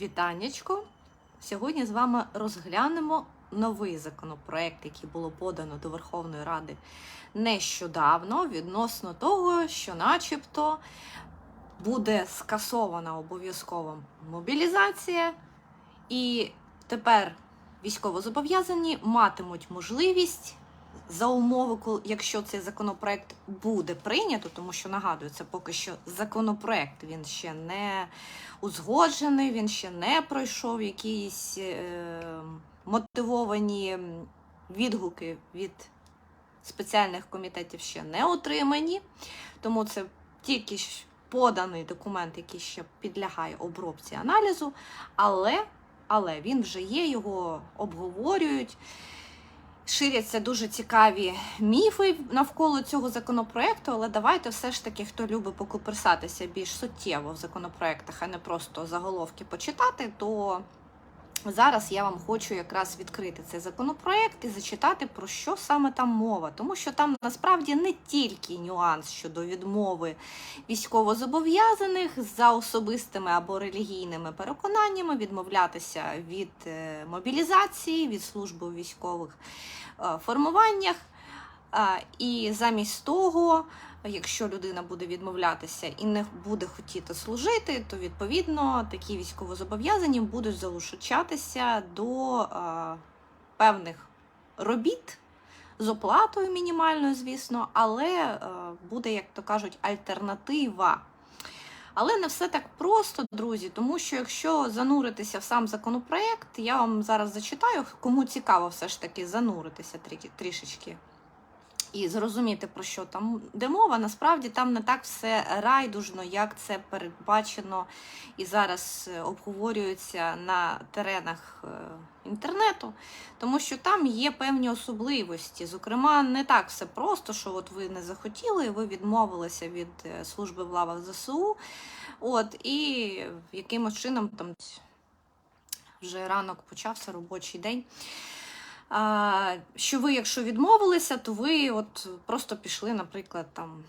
Вітаннячко! Сьогодні з вами розглянемо новий законопроект, який було подано до Верховної Ради нещодавно відносно того, що, начебто, буде скасована обов'язкова мобілізація, і тепер військовозобов'язані матимуть можливість за умови, якщо цей законопроект буде прийнято, тому що нагадую, це поки що законопроект, він ще не узгоджений, він ще не пройшов якісь е, мотивовані відгуки від спеціальних комітетів ще не отримані. Тому це тільки поданий документ, який ще підлягає обробці аналізу, але, але він вже є, його обговорюють. Ширяться дуже цікаві міфи навколо цього законопроекту, але давайте все ж таки, хто любить покуперсатися більш суттєво в законопроектах, а не просто заголовки почитати, то зараз я вам хочу якраз відкрити цей законопроект і зачитати, про що саме там мова. Тому що там насправді не тільки нюанс щодо відмови військовозобов'язаних за особистими або релігійними переконаннями відмовлятися від е, мобілізації, від служби у військових е, формуваннях. І замість того, якщо людина буде відмовлятися і не буде хотіти служити, то відповідно такі військовозобов'язані будуть залучатися до а, певних робіт з оплатою мінімальною, звісно, але е, буде, як то кажуть, альтернатива. Але не все так просто, друзі, тому що якщо зануритися в сам законопроект, я вам зараз зачитаю, кому цікаво все ж таки зануритися трішечки і зрозуміти, про що там де мова. Насправді там не так все райдужно, як це передбачено і зараз е, обговорюється на теренах е, інтернету, тому що там є певні особливості. Зокрема, не так все просто, що от ви не захотіли, ви відмовилися від е, служби в лавах ЗСУ. От, і якимось чином там вже ранок почався робочий день. Що ви, якщо відмовилися, то ви от просто пішли, наприклад, там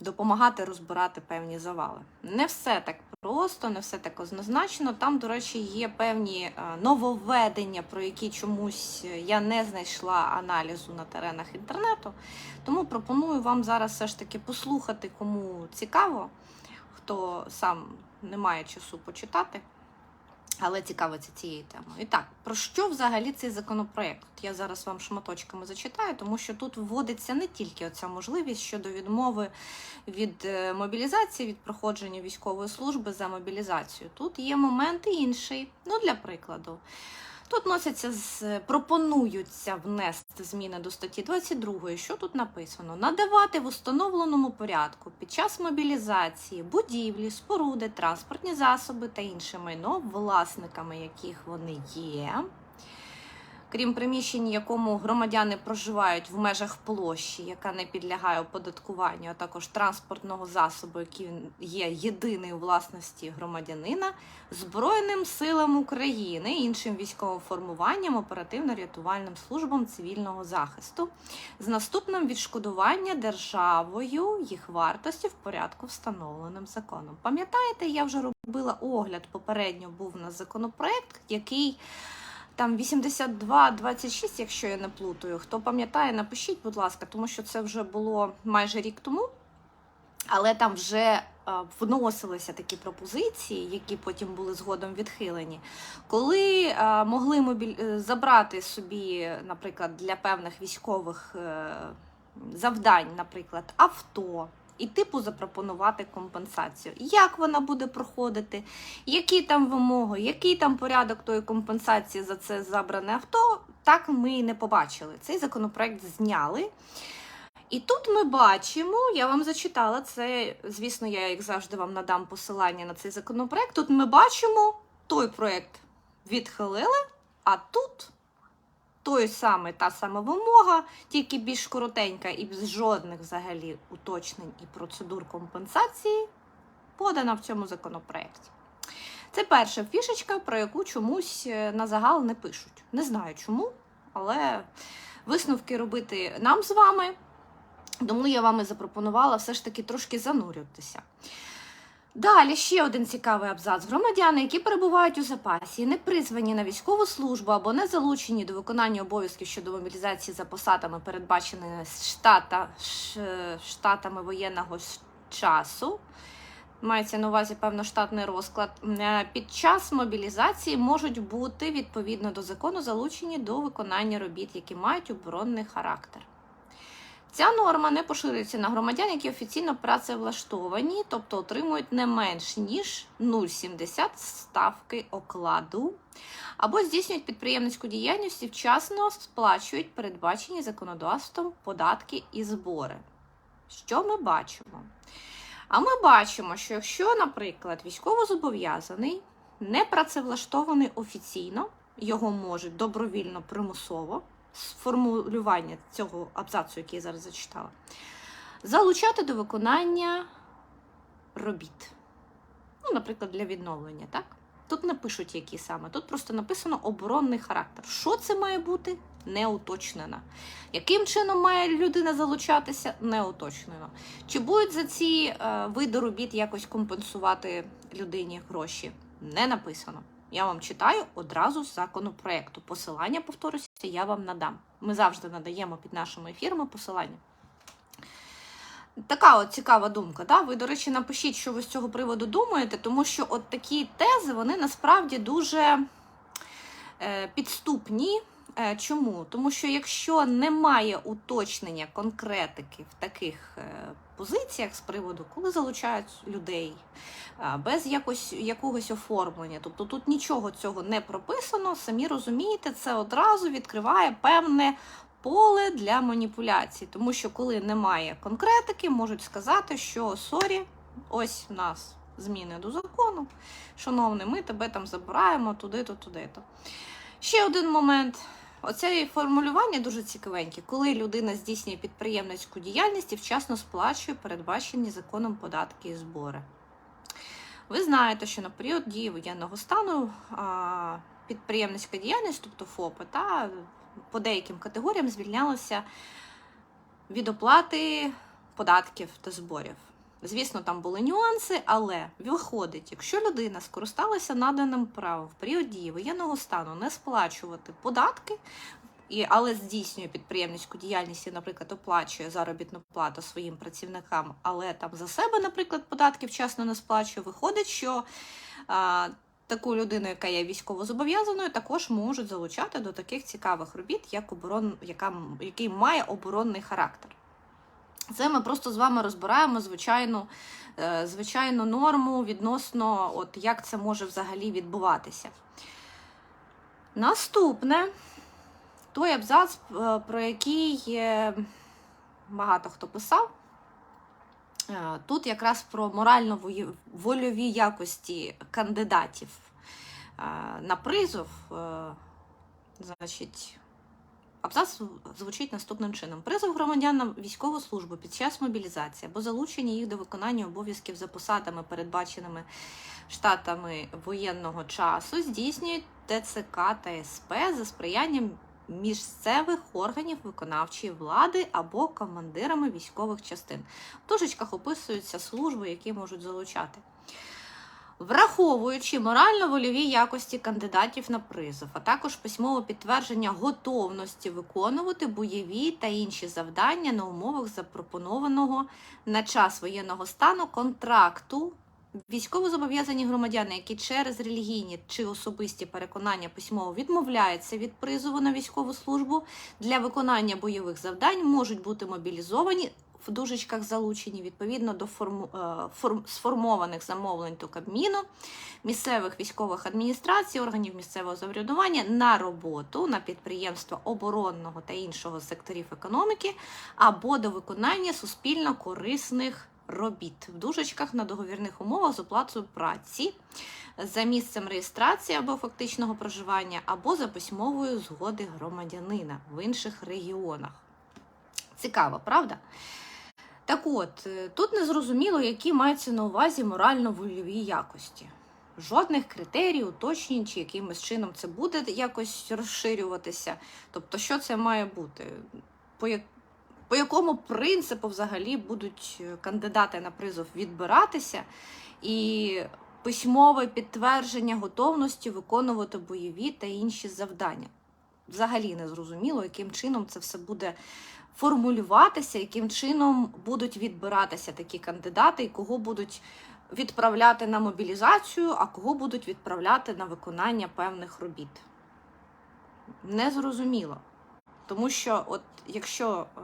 допомагати розбирати певні завали. Не все так просто, не все так однозначно. Там, до речі, є певні нововведення, про які чомусь я не знайшла аналізу на теренах інтернету. Тому пропоную вам зараз все ж таки послухати, кому цікаво, хто сам не має часу почитати. Але цікавиться цією темою. І так, про що взагалі цей законопроект? От Я зараз вам шматочками зачитаю, тому що тут вводиться не тільки оця можливість щодо відмови від е, мобілізації, від проходження військової служби за мобілізацію. Тут є момент інший. Ну, для прикладу. Тут носяться з пропонуються внести зміни до статті 22. Що тут написано? Надавати в установленому порядку під час мобілізації будівлі, споруди, транспортні засоби та інше майно, власниками яких вони є. Крім приміщень, якому громадяни проживають в межах площі, яка не підлягає оподаткуванню, а також транспортного засобу, який є єдиною власності громадянина, Збройним силам України, іншим військовим формуванням, оперативно-рятувальним службам цивільного захисту з наступним відшкодування державою їх вартості в порядку, встановленим законом. Пам'ятаєте, я вже робила огляд попередньо був на законопроект, який там 82-26, якщо я не плутаю. Хто пам'ятає, напишіть, будь ласка, тому що це вже було майже рік тому. Але там вже е, вносилися такі пропозиції, які потім були згодом відхилені, коли е, могли мобіль... е, забрати собі, наприклад, для певних військових завдань, наприклад, авто. І типу запропонувати компенсацію. Як вона буде проходити, які там вимоги, який там порядок тої компенсації за це забране авто, так ми і не побачили. Цей законопроект зняли. І тут ми бачимо, я вам зачитала це, звісно, я, як завжди, вам надам посилання на цей законопроект. Тут ми бачимо, той проект відхилили, а тут той самий, та сама вимога, тільки більш коротенька і без жодних взагалі уточнень і процедур компенсації подана в цьому законопроекті. Це перша фішечка, про яку чомусь е, на загал не пишуть. Не знаю чому, але висновки робити нам з вами. Тому я вам і запропонувала все ж таки трошки занурюватися. Далі ще один цікавий абзац. Громадяни, які перебувають у запасі, не призвані на військову службу або не залучені до виконання обов'язків щодо мобілізації за посадами, передбаченими штата, штатами воєнного часу. Мається на увазі певно штатний розклад. е, Під час мобілізації можуть бути відповідно до закону залучені до виконання робіт, які мають оборонний характер. Ця норма не поширюється на громадян, які офіційно працевлаштовані, тобто отримують не менш ніж 0,70 ставки окладу, або здійснюють підприємницьку діяльність і вчасно сплачують передбачені законодавством податки і збори. Що ми бачимо? А ми бачимо, що якщо, наприклад, військовозобов'язаний не працевлаштований офіційно, його можуть добровільно примусово формулювання цього абзацу, який я зараз зачитала, залучати до виконання робіт. Ну, наприклад, для відновлення, так? Тут не пишуть, які саме. Тут просто написано оборонний характер. Що це має бути? Не уточнено. Яким чином має людина залучатися? Не уточнено. Чи будуть за ці е, види робіт якось компенсувати людині гроші? Не написано. Я вам читаю одразу з законопроекту. Посилання, повторюся, я вам надам. Ми завжди надаємо під нашими ефірами посилання. Така от цікава думка. Да? Ви, до речі, напишіть, що ви з цього приводу думаєте, тому що от такі тези вони насправді дуже е, підступні. Е, Чому? Тому що якщо немає уточнення конкретики в таких е, позиціях з приводу, коли залучають людей без якось, якогось оформлення, тобто тут нічого цього не прописано, самі розумієте, це одразу відкриває певне поле для маніпуляцій. Тому що коли немає конкретики, можуть сказати, що сорі, ось в нас зміни до закону. Шановний, ми тебе там забираємо туди-то, туди-то. Ще один момент. Оце формулювання дуже цікавеньке, коли людина здійснює підприємницьку діяльність і вчасно сплачує передбачені законом податки і збори. Ви знаєте, що на період дії воєнного стану підприємницька діяльність, тобто ФОПи, та по деяким категоріям звільнялася від оплати податків та зборів. Звісно, там були нюанси, але виходить, якщо людина скористалася наданим правом в період дії воєнного стану не сплачувати податки, і, але здійснює підприємницьку діяльність і, наприклад, оплачує заробітну плату своїм працівникам, але там за себе, наприклад, податки вчасно не сплачує, виходить, що а, таку людину, яка є військовозобов'язаною, також можуть залучати до таких цікавих робіт, як оборон, яка, який має оборонний характер. Це ми просто з вами розбираємо звичайну, е, звичайну норму відносно, от як це може взагалі відбуватися. Наступне той абзац, е, про який е, багато хто писав. Тут якраз про морально-вольові якості кандидатів на призов. Значить, Абзац звучить наступним чином: призов громадян на військову службу під час мобілізації або залучення їх до виконання обов'язків за посадами, передбаченими штатами воєнного часу, здійснюють ТЦК та СП за сприянням місцевих органів виконавчої влади або командирами військових частин. В дужечках описуються служби, які можуть залучати. Враховуючи морально-вольові якості кандидатів на призов, а також письмове підтвердження готовності виконувати бойові та інші завдання на умовах запропонованого на час воєнного стану контракту. Військовозобов'язані громадяни, які через релігійні чи особисті переконання письмово відмовляються від призову на військову службу для виконання бойових завдань, можуть бути мобілізовані в дужечках залучені відповідно до форму, е, форм, сформованих замовлень до Кабміну, місцевих військових адміністрацій, органів місцевого самоврядування на роботу на підприємства оборонного та іншого секторів економіки або до виконання суспільно корисних робіт в дужечках на договірних умовах з оплатою праці за місцем реєстрації або фактичного проживання, або за письмовою згоди громадянина в інших регіонах. Цікаво, правда? Так от, е, тут не зрозуміло, які маються на увазі морально-вольові якості. Жодних критерій, уточнень, чи якимось чином це буде якось розширюватися. Тобто, що це має бути? По, як... По якому принципу взагалі будуть е, кандидати на призов відбиратися? і письмове підтвердження готовності виконувати бойові та інші завдання. Взагалі не зрозуміло, яким чином це все буде формулюватися, яким чином будуть відбиратися такі кандидати, і кого будуть відправляти на мобілізацію, а кого будуть відправляти на виконання певних робіт. Не зрозуміло. Тому що, от якщо е,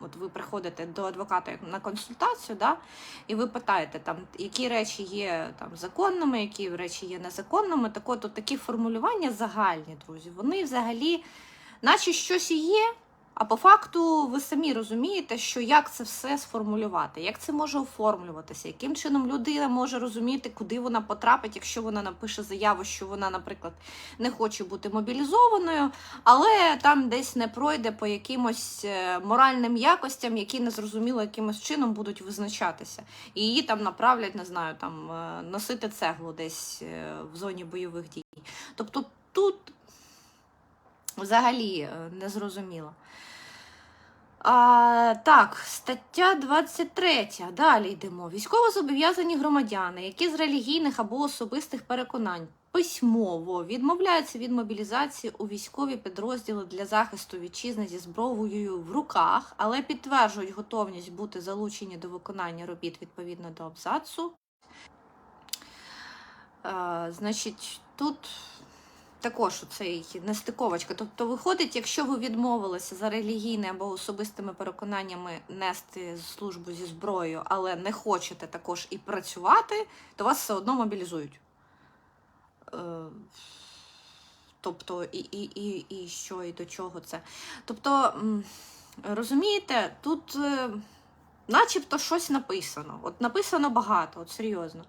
от ви приходите до адвоката на консультацію, да, і ви питаєте, там, які речі є там, законними, які речі є незаконними, так от, от такі формулювання загальні, друзі, вони взагалі, наче щось і є, а по факту ви самі розумієте, що як це все сформулювати, як це може оформлюватися, яким чином людина може розуміти, куди вона потрапить, якщо вона напише заяву, що вона, наприклад, не хоче бути мобілізованою, але там десь не пройде по якимось е, моральним якостям, які незрозуміло якимось чином будуть визначатися. І її там направлять, не знаю, там е, носити цеглу десь е, в зоні бойових дій. Тобто тут взагалі е, незрозуміло. А, так, стаття 23. Далі йдемо. Військовозобов'язані громадяни, які з релігійних або особистих переконань письмово відмовляються від мобілізації у військові підрозділи для захисту вітчизни зі зброєю в руках, але підтверджують готовність бути залучені до виконання робіт відповідно до абзацу. А, значить, тут також цей нестиковочка. Тобто, виходить, якщо ви відмовилися за релігійними або особистими переконаннями нести службу зі зброєю, але не хочете також і працювати, то вас все одно мобілізують. Е, Тобто, і, і, і, і що, і до чого це. Тобто, розумієте, тут. Начебто щось написано. От написано багато, от серйозно.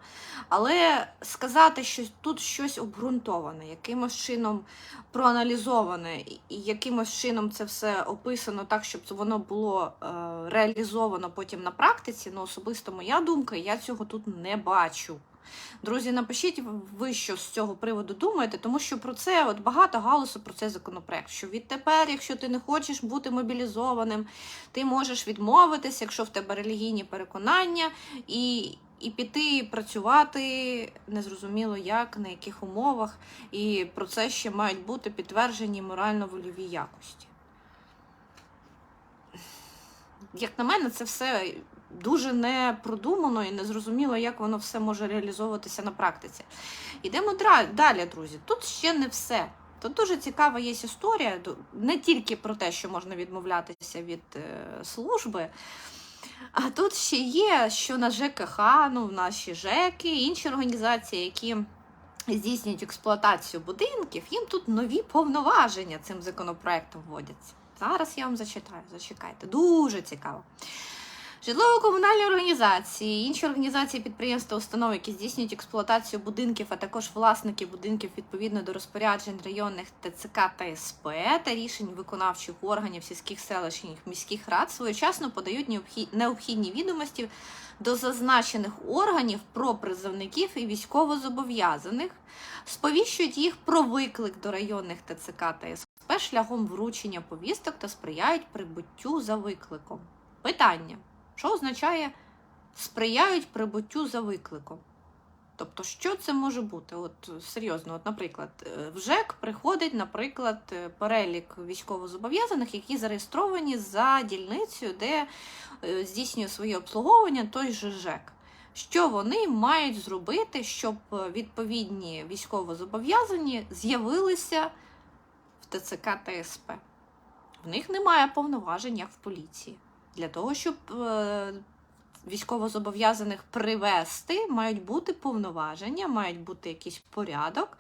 Але сказати, що тут щось обґрунтоване, якимось чином проаналізоване, і якимось чином це все описано так, щоб воно було е, реалізовано потім на практиці, ну особисто моя думка, я цього тут не бачу. Друзі, напишіть ви, що з цього приводу думаєте, тому що про це от багато галасу про цей законопроект. Що відтепер, якщо ти не хочеш бути мобілізованим, ти можеш відмовитися, якщо в тебе релігійні переконання, і, і піти працювати незрозуміло як, на яких умовах, і про це ще мають бути підтверджені морально-вольові якості. Як на мене, це все дуже не продумано і не зрозуміло, як воно все може реалізовуватися на практиці. Ідемо далі, друзі. Тут ще не все. Тут дуже цікава є історія, не тільки про те, що можна відмовлятися від е, служби, а тут ще є, що на ЖКХ, ну, наші ЖЕКи, інші організації, які здійснюють експлуатацію будинків, їм тут нові повноваження цим законопроектом вводяться. Зараз я вам зачитаю, зачекайте. Дуже цікаво. Житлово-комунальні організації, інші організації, підприємства, установи, які здійснюють експлуатацію будинків, а також власники будинків відповідно до розпоряджень районних ТЦК та СП та рішень виконавчих органів сільських селищних міських рад своєчасно подають необхідні відомості до зазначених органів про призовників і військовозобов'язаних, сповіщують їх про виклик до районних ТЦК та СП шляхом вручення повісток та сприяють прибуттю за викликом. Питання. Що означає сприяють прибуттю за викликом? Тобто, що це може бути? От серйозно, от, наприклад, е, в ЖЕК приходить, наприклад, е, перелік військовозобов'язаних, які зареєстровані за дільницею, де е, здійснює своє обслуговування той же ЖЕК. Що вони мають зробити, щоб відповідні військовозобов'язані з'явилися в ТЦК та СП? В них немає повноважень, як в поліції. Для того, щоб е, військовозобов'язаних привести, мають бути повноваження, мають бути якийсь порядок,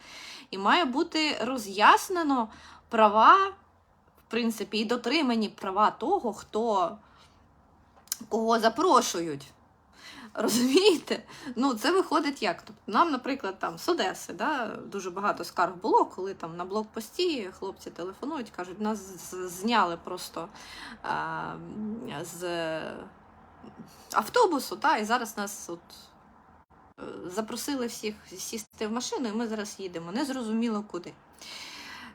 і має бути роз'яснено права, в принципі, і дотримані права того, хто кого запрошують. Розумієте? Ну, це виходить як? Тобто нам, наприклад, там з Одеси, да, дуже багато скарг було, коли там на блокпості хлопці телефонують, кажуть, нас зняли просто а, з автобусу, та, і зараз нас от, е, запросили всіх сісти в машину, і ми зараз їдемо. Незрозуміло куди.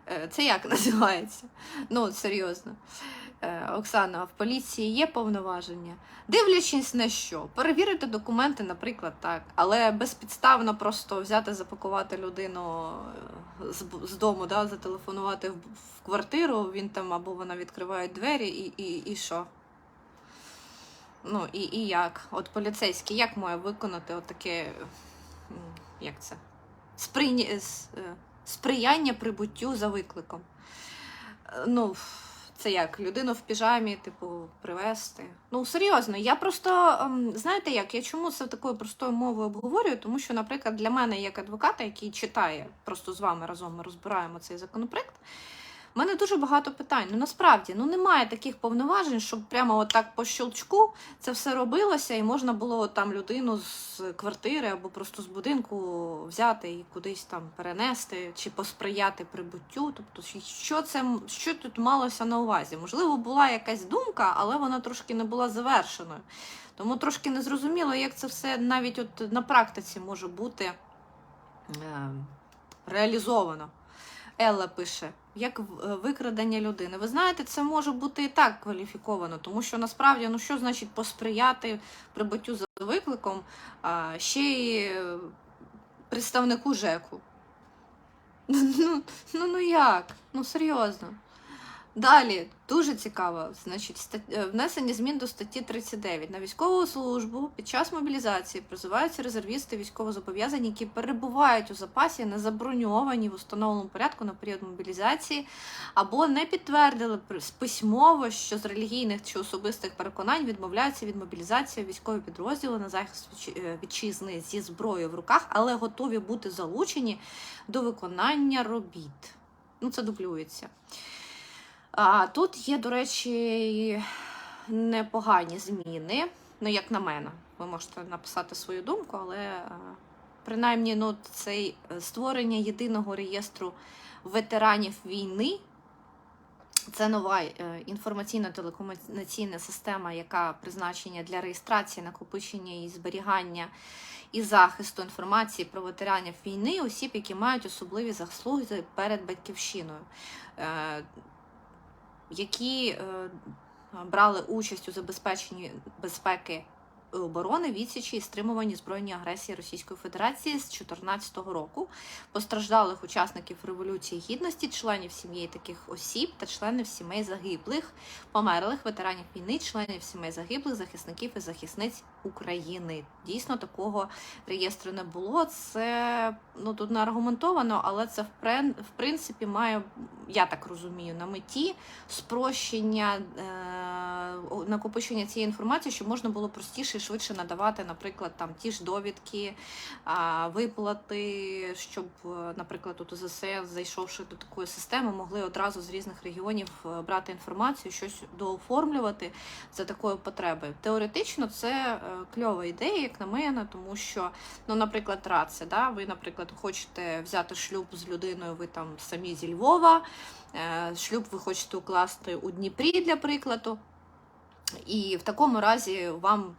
Е, Це як називається? Ну, серйозно. Е, Оксана, в поліції є повноваження? Дивлячись на що? Перевірити документи, наприклад, так. Але безпідставно просто взяти, запакувати людину е, з, дому, да, зателефонувати в, квартиру, він там або вона відкриває двері, і, і, і що? Ну, і, і як? От поліцейський як має виконати отаке, як це? Сприйня... е, Сприяння прибуттю за викликом. Ну, це як людину в піжамі, типу, привезти. Ну, серйозно, я просто ем, знаєте як, я чому це такою простою мовою обговорюю? Тому що, наприклад, для мене, як адвоката, який читає, просто з вами разом ми розбираємо цей законопроект. У мене дуже багато питань. Ну насправді ну немає таких повноважень, щоб прямо отак по щелчку це все робилося, і можна було там людину з квартири або просто з будинку взяти і кудись там перенести чи посприяти прибуттю. Тобто, що це що тут малося на увазі? Можливо, була якась думка, але вона трошки не була завершеною. Тому трошки не зрозуміло, як це все навіть от на практиці може бути е, реалізовано. Елла пише, як е, викрадення людини. Ви знаєте, це може бути і так кваліфіковано, тому що насправді, ну що значить посприяти прибуттю за викликом а, ще й е, представнику ЖЕКу. Ну, ну, ну як? Ну серйозно. Далі, дуже цікаво, значить, е, внесення змін до статті 39. На військову службу під час мобілізації призиваються резервісти військовозобов'язані, які перебувають у запасі, не заброньовані в установленому порядку на період мобілізації, або не підтвердили письмово, що з релігійних чи особистих переконань відмовляються від мобілізації військові підрозділи на захист е, вітчизни зі зброєю в руках, але готові бути залучені до виконання робіт. Ну, це дублюється. А тут є, до речі, непогані зміни. Ну, як на мене, ви можете написати свою думку, але е, принаймні ну, цей е, створення єдиного реєстру ветеранів війни. Це нова е, інформаційно-телекомунікаційна система, яка призначена для реєстрації, накопичення і зберігання і захисту інформації про ветеранів війни, осіб, які мають особливі заслуги перед батьківщиною. Які е, брали участь у забезпеченні безпеки оборони, відсічі і стримуванні збройної агресії Російської Федерації з 2014 року, постраждалих учасників Революції Гідності, членів сім'ї таких осіб та членів сімей загиблих, померлих ветеранів війни, членів сімей загиблих, захисників і захисниць України. Дійсно, такого реєстру не було. Це ну тут не аргументовано, але це в принципі має, я так розумію, на меті спрощення е, накопичення цієї інформації, щоб можна було простіше і швидше надавати, наприклад, там ті ж довідки, виплати, щоб, е, наприклад, тут ЗСС, зайшовши до такої системи, могли одразу з різних регіонів е, брати інформацію, щось дооформлювати за такої потреби. Теоретично це е, кльова ідея, як на мене, тому що, ну, наприклад, рація, да, ви, наприклад, хочете взяти шлюб з людиною, ви там самі зі Львова, шлюб ви хочете укласти у Дніпрі, для прикладу. І в такому разі вам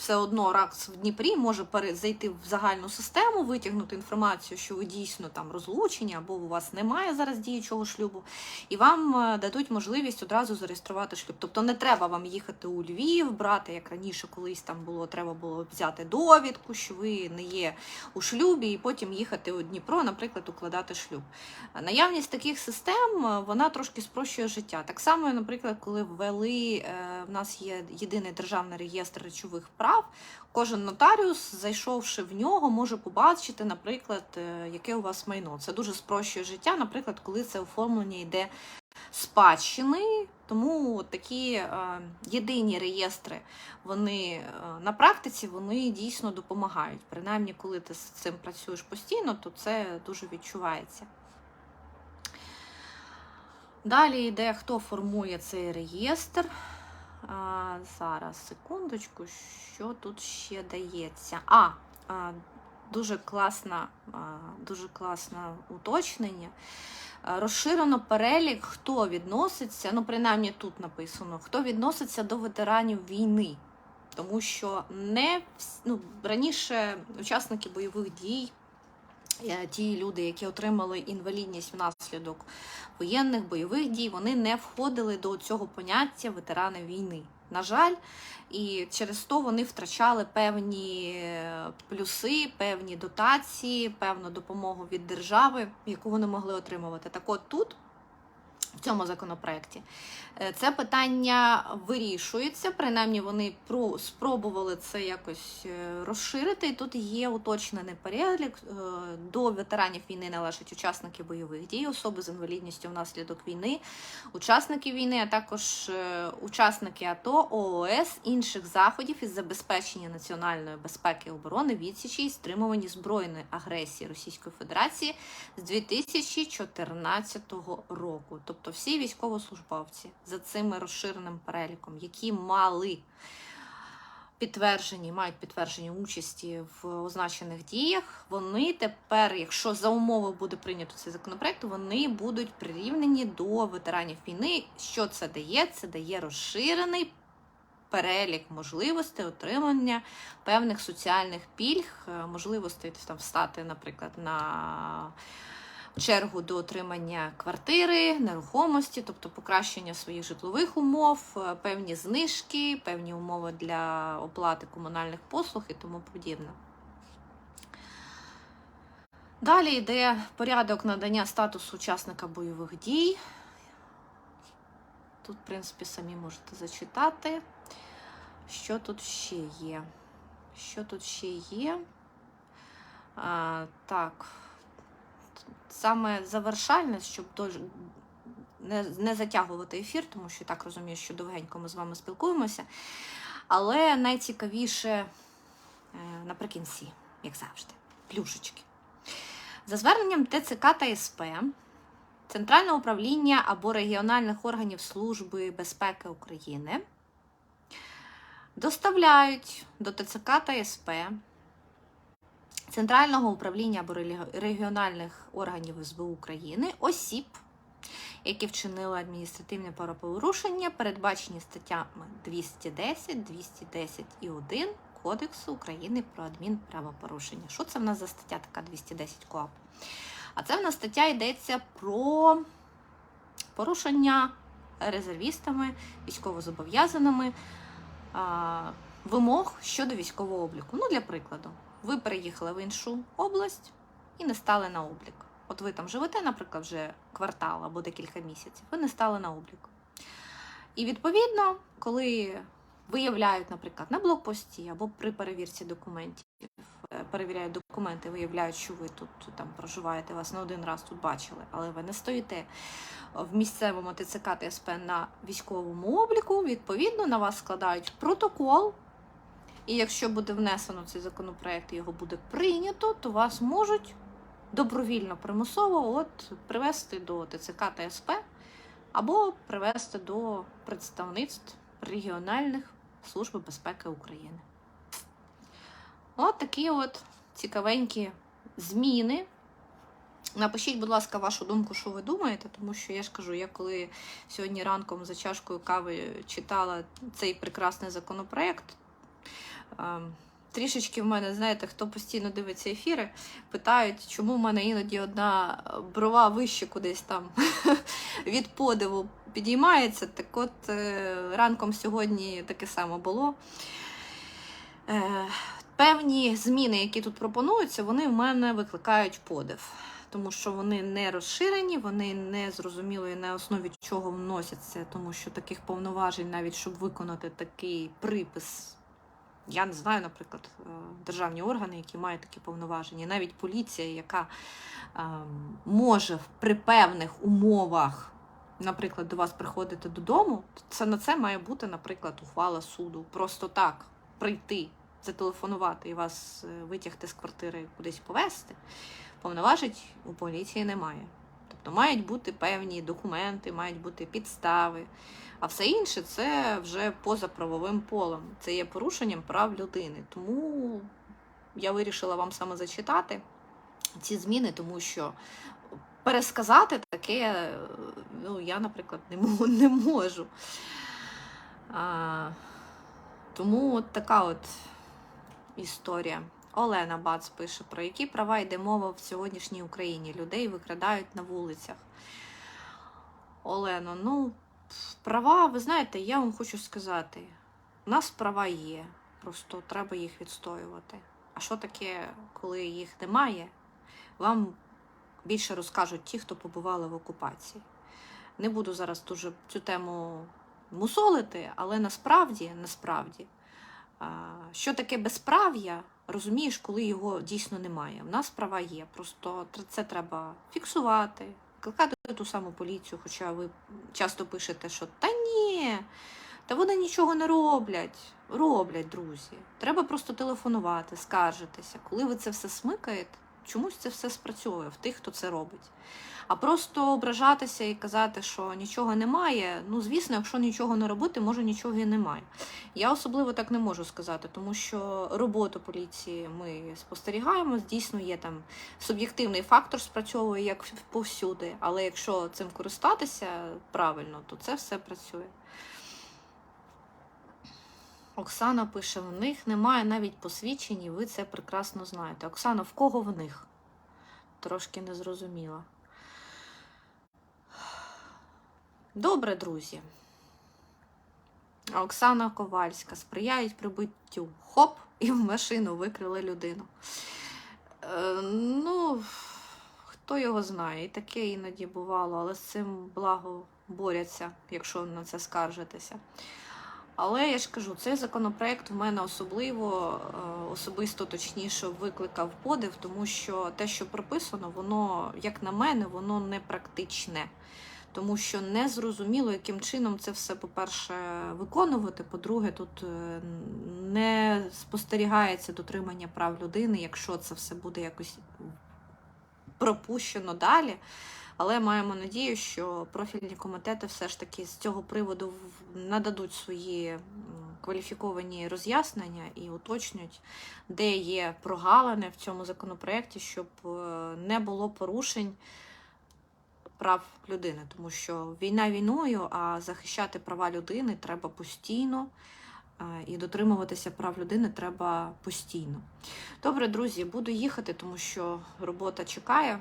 все одно РАКС в Дніпрі може зайти в загальну систему, витягнути інформацію, що ви дійсно там розлучені, або у вас немає зараз діючого шлюбу, і вам е, дадуть можливість одразу зареєструвати шлюб. Тобто не треба вам їхати у Львів, брати, як раніше колись там було, треба було взяти довідку, що ви не є у шлюбі, і потім їхати у Дніпро, наприклад, укладати шлюб. Наявність таких систем е, вона трошки спрощує життя. Так само, наприклад, коли ввели е, в нас є єдиний державний реєстр речових прав. Кожен нотаріус, зайшовши в нього, може побачити, наприклад, е, яке у вас майно. Це дуже спрощує життя, наприклад, коли це оформлення йде спадщини. Тому такі е, єдині реєстри, вони е, на практиці вони дійсно допомагають. Принаймні, коли ти з цим працюєш постійно, то це дуже відчувається. Далі йде, хто формує цей реєстр. А, зараз, секундочку, що тут ще дається? А, а дуже класна, а, дуже класне уточнення. Розширено перелік, хто відноситься, ну, принаймні тут написано, хто відноситься до ветеранів війни. Тому що не ну, раніше учасники бойових дій ті люди, які отримали інвалідність внаслідок воєнних бойових дій, вони не входили до цього поняття ветерани війни. На жаль, і через то вони втрачали певні е, плюси, певні дотації, певну допомогу від держави, яку вони могли отримувати. Так от тут. В цьому законопроекті Е, це питання вирішується. Принаймні вони спробували це якось е, розширити. І тут є уточнений перелік. Е, До ветеранів війни належать учасники бойових дій, особи з інвалідністю внаслідок війни, учасники війни, а також учасники АТО, ООС, інших заходів із забезпечення національної безпеки і оборони, відсічі і стримування збройної агресії Російської Федерації з 2014 року. Тобто всі військовослужбовці за цим розширеним переліком, які мали підтверджені, мають підтверджені участі в означених діях, вони тепер, якщо за умови буде прийнято цей законопроект, вони будуть прирівнені до ветеранів війни. Що це дає? Це дає розширений перелік можливостей отримання певних соціальних пільг, е, можливостей там встати, наприклад, на чергу до отримання квартири, нерухомості, тобто покращення своїх житлових умов, е, певні знижки, певні умови для оплати комунальних послуг і тому подібне. Далі йде порядок надання статусу учасника бойових дій. Тут, в принципі, самі можете зачитати. Що тут ще є? Що тут ще є? А, так. Саме завершальне, щоб не, не затягувати ефір, тому що так розумію, що довгенько ми з вами спілкуємося. Але найцікавіше е, наприкінці, як завжди, плюшечки. За зверненням ТЦК та СП, Центрального управління або регіональних органів Служби безпеки України доставляють до ТЦК та СП Центрального управління або регіональних органів СБУ України осіб, які вчинили адміністративне правопорушення, передбачені статтями 210, 210 і 1 Кодексу України про адмінправопорушення. Що це в нас за стаття така 210 КОАП? А це в нас стаття йдеться про порушення резервістами, військовозобов'язаними вимог щодо військового обліку. Ну, для прикладу, ви переїхали в іншу область і не стали на облік. От ви там живете, наприклад, вже квартал або декілька місяців, ви не стали на облік. І відповідно, коли виявляють, наприклад, на блокпості або при перевірці документів, е, перевіряють документи, виявляють, що ви тут там проживаєте, вас не один раз тут бачили, але ви не стоїте в місцевому ТЦК та СП на військовому обліку, відповідно на вас складають протокол. І якщо буде внесено цей законопроект і його буде прийнято, то вас можуть добровільно примусово от привести до ТЦК та СП або привести до представництв регіональних служб безпеки України. От такі от цікавенькі зміни. Напишіть, будь ласка, вашу думку, що ви думаєте, тому що я ж кажу, я коли сьогодні ранком за чашкою кави читала цей прекрасний законопроект. Трішечки в мене, знаєте, хто постійно дивиться ефіри, питають, чому в мене іноді одна брова вище кудись там від подиву підіймається. Так от е, ранком сьогодні таке саме було. Е, Певні зміни, які тут пропонуються, вони в мене викликають подив. Тому що вони не розширені, вони не зрозумілої на основі чого вносяться, тому що таких повноважень, навіть щоб виконати такий припис, я не знаю, наприклад, е, державні органи, які мають такі повноваження, навіть поліція, яка е, може при певних умовах, наприклад, до вас приходити додому, це на це має бути, наприклад, ухвала суду. Просто так прийти, зателефонувати і вас е, витягти з квартири кудись повезти. Повноважень у поліції немає. Тобто мають бути певні документи, мають бути підстави. А все інше це вже поза правовим полем. Це є порушенням прав людини. Тому я вирішила вам саме зачитати ці зміни, тому що пересказати таке, ну, я, наприклад, не не можу. А, тому от така от історія. Олена Бац пише, про які права йде мова в сьогоднішній Україні. Людей викрадають на вулицях. Олено, ну, права, ви знаєте, я вам хочу сказати, у нас права є, просто треба їх відстоювати. А що таке, коли їх немає, вам більше розкажуть ті, хто побували в окупації. Не буду зараз дуже цю тему мусолити, але насправді, насправді, що таке безправ'я, розумієш, коли його дійсно немає. У нас права є, просто це треба фіксувати, викликати ту саму поліцію, хоча ви часто пишете, що та ні, та вони нічого не роблять. Роблять, друзі. Треба просто телефонувати, скаржитися. Коли ви це все смикаєте, чомусь це все спрацьовує в тих, хто це робить. А просто ображатися і казати, що нічого немає. Ну, звісно, якщо нічого не робити, може нічого і немає. Я особливо так не можу сказати, тому що роботу поліції ми спостерігаємо. Дійсно, є там суб'єктивний фактор, спрацьовує як повсюди. Але якщо цим користатися правильно, то це все працює. Оксана пише: в них немає навіть посвідчень, і ви це прекрасно знаєте. Оксана, в кого в них? Трошки не зрозуміла. Добре, друзі. Оксана Ковальська сприяють прибиттю. Хоп, і в машину викрили людину. Е, ну, хто його знає, і таке іноді бувало, але з цим благо борються, якщо на це скаржитися. Але я ж кажу, цей законопроект в мене особливо, е, особисто точніше, викликав подив, тому що те, що прописано, воно, як на мене, воно не практичне. Тому що не зрозуміло, яким чином це все, по-перше, виконувати. По-друге, тут е, не спостерігається дотримання прав людини, якщо це все буде якось пропущено далі. Але маємо надію, що профільні комітети все ж таки з цього приводу нададуть свої кваліфіковані роз'яснення і уточнюють, де є прогалини в цьому законопроекті, щоб е, не було порушень прав людини, тому що війна війною, а захищати права людини треба постійно. е, І дотримуватися прав людини треба постійно. Добре, друзі, буду їхати, тому що робота чекає.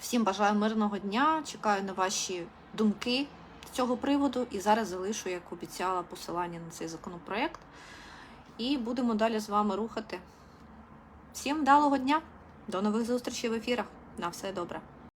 Всім бажаю мирного дня. Чекаю на ваші думки з цього приводу. І зараз залишу, як обіцяла, посилання на цей законопроект. І будемо далі з вами рухати. Всім вдалого дня! До нових зустрічей в ефірах. На все добре!